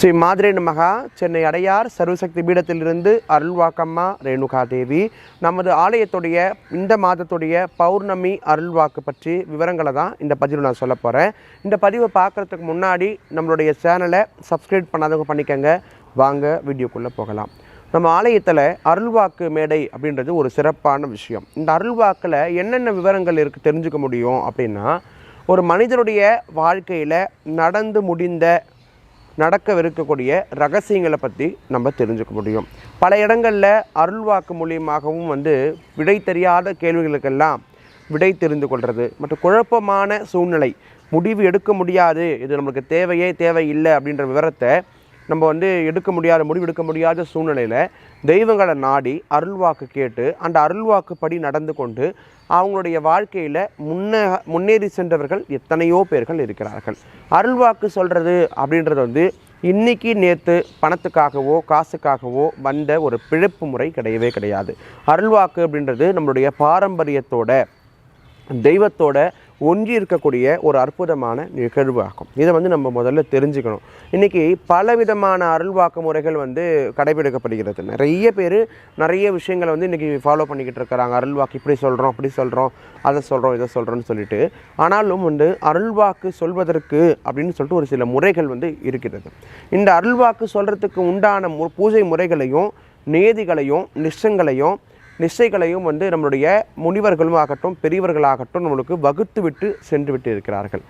ஸ்ரீ மாதிரே மகா சென்னை அடையார் சர்வசக்தி பீடத்திலிருந்து அருள்வாக்கம்மா ரேணுகா தேவி நமது ஆலயத்துடைய இந்த மாதத்துடைய பௌர்ணமி அருள்வாக்கு பற்றி விவரங்களை தான் இந்த பதிவில் நான் சொல்ல போகிறேன் இந்த பதிவை பார்க்குறதுக்கு முன்னாடி நம்மளுடைய சேனலை சப்ஸ்கிரைப் பண்ணாதவங்க பண்ணிக்கங்க. வாங்க வீடியோக்குள்ளே போகலாம். நம்ம ஆலயத்தில் அருள்வாக்கு மேடை அப்படின்றது ஒரு சிறப்பான விஷயம். இந்த அருள்வாக்கில் என்னென்ன விவரங்கள் இருக்குது தெரிஞ்சுக்க முடியும் அப்படின்னா ஒரு மனிதனுடைய வாழ்க்கையில் நடந்து முடிந்த நடக்கவிருக்கக்கூடிய ரகசியங்களை பற்றி நம்ம தெரிஞ்சுக்க முடியும். பல இடங்களில் அருள்வாக்கு மூலியமாகவும் வந்து விடை தெரியாத கேள்விகளுக்கெல்லாம் விடை தெரிந்து கொள்வது மற்றும் குழப்பமான சூழ்நிலை முடிவு எடுக்க முடியாது இது நம்மளுக்கு தேவையே தேவையில்லை அப்படின்ற விவரத்தை நம்ம வந்து எடுக்க முடியாத முடிவு எடுக்க முடியாத சூழ்நிலையில் தெய்வங்களை நாடி அருள்வாக்கு கேட்டு அந்த அருள்வாக்குப்படி நடந்து கொண்டு அவங்களுடைய வாழ்க்கையில் முன்னே முன்னேறி சென்றவர்கள் எத்தனையோ பேர்கள் இருக்கிறார்கள். அருள்வாக்கு சொல்கிறது அப்படின்றது வந்து இன்னைக்கு நேற்று பணத்துக்காகவோ காசுக்காகவோ வந்த ஒரு பிழைப்பு முறை கிடையவே கிடையாது. அருள்வாக்கு அப்படின்றது நம்மளுடைய பாரம்பரியத்தோட தெய்வத்தோட ஒன்றி இருக்கக்கூடிய ஒரு அற்புதமான நிகழ்வு ஆகும் இதை வந்து நம்ம முதல்ல தெரிஞ்சுக்கணும். இன்றைக்கி பலவிதமான அருள்வாக்கு முறைகள் வந்து கடைபிடிக்கப்படுகிறது. நிறைய பேர் நிறைய விஷயங்களை வந்து இன்றைக்கி ஃபாலோ பண்ணிக்கிட்டு இருக்கிறாங்க. அருள்வாக்கு இப்படி சொல்கிறோம் அப்படி சொல்கிறோம் அதை சொல்கிறோம் இதை சொல்கிறோன்னு சொல்லிட்டு. ஆனாலும் வந்து அருள்வாக்கு சொல்வதற்கு அப்படின்னு சொல்லிட்டு ஒரு சில முறைகள் வந்து இருக்கிறது. இந்த அருள்வாக்கு சொல்கிறதுக்கு உண்டான மு பூஜை முறைகளையும் நேதிகளையும் நிஷங்களையும் நிச்சயங்களையும் வந்து நம்மளுடைய முனிவர்களும் ஆகட்டும் பெரியவர்களாகட்டும் நம்மளுக்கு வகுத்து விட்டு சென்று விட்டு இருக்கிறார்கள்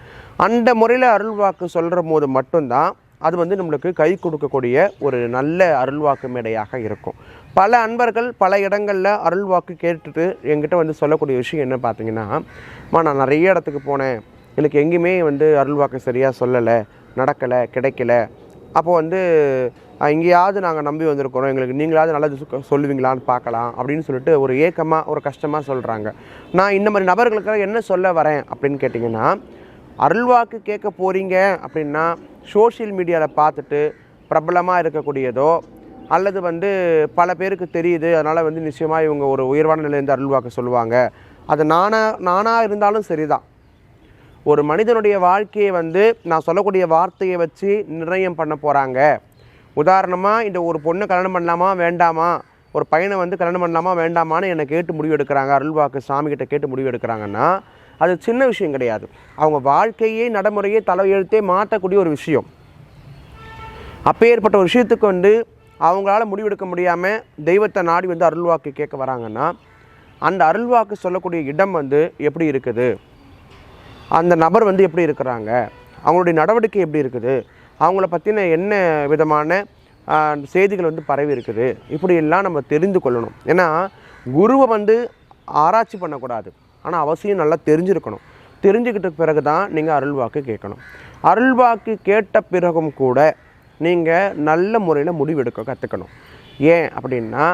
அந்த முறையில் அருள்வாக்கு சொல்கிற போது மட்டும்தான் அது வந்து நம்மளுக்கு கை கொடுக்கக்கூடிய ஒரு நல்ல அருள்வாக்கு மேடையாக இருக்கும். பல அன்பர்கள் பல இடங்களில் அருள்வாக்கு கேட்டுட்டு எங்கிட்ட வந்து சொல்லக்கூடிய விஷயம் என்ன பார்த்தீங்கன்னா மா நான் நிறைய இடத்துக்கு போனேன். எனக்கு எங்கேயுமே வந்து அருள்வாக்கு சரியாக சொல்லலை நடக்கலை கிடைக்கல. அப்போ வந்து எங்கேயாவது நாங்கள் நம்பி வந்திருக்கிறோம். எங்களுக்கு நீங்களாவது நல்லது சொ- சொல்லுவீங்களான்னு பார்க்கலாம். அப்படின்னு சொல்லிட்டு ஒரு ஏக்கமாக ஒரு கஷ்டமாக சொல்கிறாங்க நான் இந்த மாதிரி நபர்களுக்கு என்ன சொல்ல வரேன் அப்படின்னு கேட்டிங்கன்னா அருள்வாக்கு கேட்க போகிறீங்க அப்படின்னா சோஷியல் மீடியாவில் பார்த்துட்டு பிரபலமாக இருக்கக்கூடியதோ அல்லது வந்து பல பேருக்கு தெரியுது அதனால் வந்து நிச்சயமாக இவங்க ஒரு உயர்வான நிலையிலேருந்து அருள்வாக்க சொல்லுவாங்க. அது நானாக நானாக இருந்தாலும் சரிதான். ஒரு மனிதனுடைய வாழ்க்கையை வந்து நான் சொல்லக்கூடிய வார்த்தையை வச்சு நிர்ணயம் பண்ண போகிறாங்க உதாரணமாக இந்த ஒரு பொண்ணை கல்யாணம் பண்ணலாமா வேண்டாமா? ஒரு பையனை வந்து கல்யாணம் பண்ணலாமா வேண்டாமான்னு என்னை கேட்டு முடிவு எடுக்கிறாங்க. அருள்வாக்கு சாமிகிட்ட கேட்டு முடிவு எடுக்கிறாங்கன்னா அது சின்ன விஷயம் கிடையாது. அவங்க வாழ்க்கையே நடைமுறையே தலையெழுத்தே மாற்றக்கூடிய ஒரு விஷயம். அப்பேற்பட்ட ஒரு விஷயத்துக்கு வந்து அவங்களால முடிவெடுக்க முடியாமல் தெய்வத்தை நாடி வந்து அருள்வாக்கு கேட்க வராங்கன்னா அந்த அருள்வாக்கு சொல்லக்கூடிய இடம் வந்து எப்படி இருக்குது? அந்த நபர் வந்து எப்படி இருக்கிறாங்க? அவங்களுடைய நடவடிக்கை எப்படி இருக்குது? அவங்கள பற்றின என்ன விதமான செய்திகள் வந்து பரவி இருக்குது? இப்படியெல்லாம் நம்ம தெரிந்து கொள்ளணும். ஏன்னா குருவை வந்து ஆராய்ச்சி பண்ணக்கூடாது. ஆனால் அவசியம் நல்லா தெரிஞ்சிருக்கணும். தெரிஞ்சுக்கிட்ட பிறகு தான் நீங்கள் அருள்வாக்கு கேட்கணும். அருள்வாக்கு கேட்ட பிறகும் கூட நீங்கள் நல்ல முறையில் முடிவெடுக்க கற்றுக்கணும் ஏன் அப்படின்னா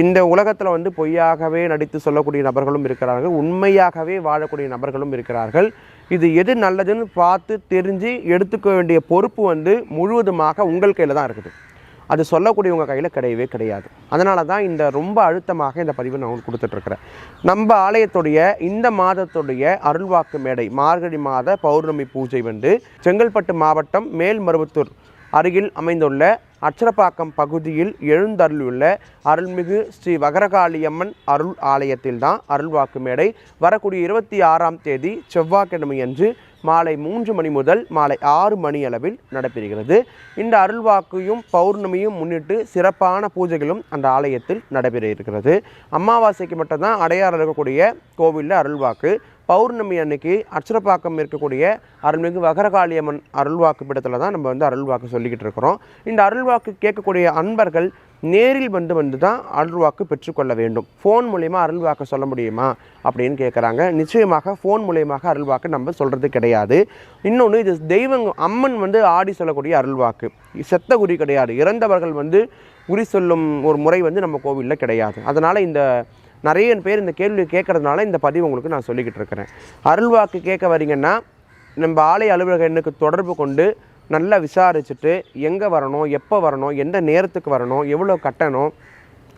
இந்த உலகத்தில் வந்து பொய்யாகவே நடித்து சொல்லக்கூடிய நபர்களும் இருக்கிறார்கள். உண்மையாகவே வாழக்கூடிய நபர்களும் இருக்கிறார்கள். இது எது நல்லதுன்னு பார்த்து தெரிஞ்சு எடுத்துக்க வேண்டிய பொறுப்பு வந்து முழுவதுமாக உங்கள் கையில் தான் இருக்குது. அது சொல்லக்கூடியவங்க கையில் கிடையவே கிடையாது. அதனால தான் இந்த ரொம்ப அழுத்தமாக இந்த பதிவை நான் உங்களுக்கு கொடுத்துட்ருக்குறேன் நம்ம ஆலயத்துடைய இந்த மாதத்துடைய அருள்வாக்கு மேடை மார்கழி மாத பௌர்ணமி பூஜை வந்து செங்கல்பட்டு மாவட்டம் மேல்மருவத்தூர் அருகில் அமைந்துள்ள அச்சரப்பாக்கம் பகுதியில் எழுந்தருளியுள்ள அருள்மிகு ஸ்ரீ வகரகாளியம்மன் அருள் ஆலயத்தில் தான் அருள்வாக்கு மேடை வரக்கூடிய இருபத்தி ஆறாம் தேதி செவ்வாய்க்கிழமை அன்று மாலை மூன்று மணி முதல் மாலை ஆறு மணி அளவில் நடைபெறுகிறது. இந்த அருள்வாக்கையும் பௌர்ணமியும் முன்னிட்டு சிறப்பான பூஜைகளும் அந்த ஆலயத்தில் நடைபெற இருக்கிறது. அமாவாசைக்கு மட்டும்தான் அடையாறு இருக்கக்கூடிய கோவிலில் அருள்வாக்கு. பௌர்ணமி அன்னைக்கு அச்சரப்பாக்கம் இருக்கக்கூடிய அருள்மிகு வகரகாளியம்மன் அருள்வாக்கு பீடத்தில் தான் நம்ம வந்து அருள்வாக்கு சொல்லிக்கிட்டு இருக்கிறோம். இந்த அருள்வாக்கு கேட்கக்கூடிய அன்பர்கள் நேரில் வந்து வந்து தான் அருள்வாக்கு பெற்றுக்கொள்ள வேண்டும். ஃபோன் மூலயமா அருள்வாக்கு சொல்ல முடியுமா? அப்படின்னு கேட்குறாங்க நிச்சயமாக ஃபோன் மூலயமாக அருள்வாக்கு நம்ம சொல்கிறது கிடையாது. இன்னொன்று இது தெய்வங்க அம்மன் வந்து ஆடி சொல்லக்கூடிய அருள்வாக்கு. செத்த குறி கிடையாது. இறந்தவர்கள் வந்து குறி சொல்லும் ஒரு முறை வந்து நம்ம கோவிலில் கிடையாது. அதனால் இந்த நிறைய பேர் இந்த கேள்வி கேட்குறதுனால இந்த பதிவு உங்களுக்கு நான் சொல்லிக்கிட்டு இருக்கிறேன். அருள்வாக்கு கேட்க வரீங்கன்னா நம்ம ஆலய அலுவலக எண்ணுக்கு தொடர்பு கொண்டு நல்லா விசாரிச்சுட்டு எங்கே வரணும் எப்போ வரணும் எந்த நேரத்துக்கு வரணும் எவ்வளோ கட்டணும்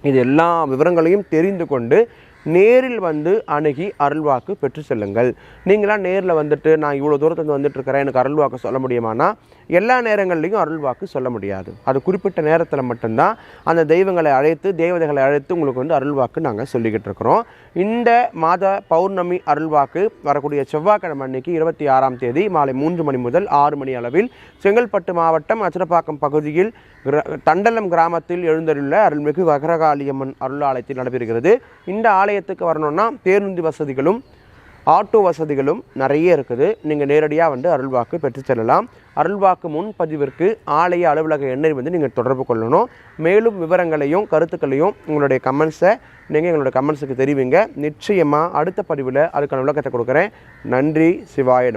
இது எல்லா விவரங்களையும் தெரிந்து கொண்டு நேரில் வந்து அணுகி அருள்வாக்கு பெற்று செல்லுங்கள். நீங்களாம் நேரில் வந்துட்டு நான் இவ்வளோ தூரத்துலேருந்து வந்துட்டுருக்கிறேன் எனக்கு அருள்வாக்கு சொல்ல முடியுமானா எல்லா நேரங்கள்லையும் அருள்வாக்கு சொல்ல முடியாது. அது குறிப்பிட்ட நேரத்தில் மட்டும்தான் அந்த தெய்வங்களை அழைத்து தேவதைகளை அழைத்து உங்களுக்கு வந்து அருள்வாக்கு நாங்கள் சொல்லிக்கிட்டு இருக்கிறோம். இந்த மாத பௌர்ணமி அருள்வாக்கு வரக்கூடிய செவ்வாய்க்கிழமை அன்னைக்கு இருபத்தி ஆறாம் தேதி மாலை மூன்று மணி முதல் ஆறு மணி அளவில் செங்கல்பட்டு மாவட்டம் அச்சரப்பாக்கம் பகுதியில் கிர- தண்டலம் கிராமத்தில் எழுந்தருள்ள அருள்மிகு வகரகாளியம்மன் அருள் ஆலயத்தில் நடைபெறுகிறது. இந்த ஆலயத்துக்கு வரணும்னா பேருந்து வசதிகளும் ஆட்டோ வசதிகளும் நிறைய இருக்குது. நீங்கள் நேரடியாக வந்து அருள்வாக்கு பெற்று செல்லலாம். அருள்வாக்கு முன்பதிவிற்கு ஆலய அலுவலக எண்ணை வந்து நீங்கள் தொடர்பு கொள்ளணும். மேலும் விவரங்களையும் கருத்துக்களையும் உங்களுடைய கமெண்ட்ஸை நீங்கள் எங்களுடைய கமெண்ட்ஸுக்கு தெரிவிங்க. நிச்சயமாக அடுத்த பதிவில் அதுக்கான விளக்கத்தை கொடுக்குறேன். நன்றி. சிவாய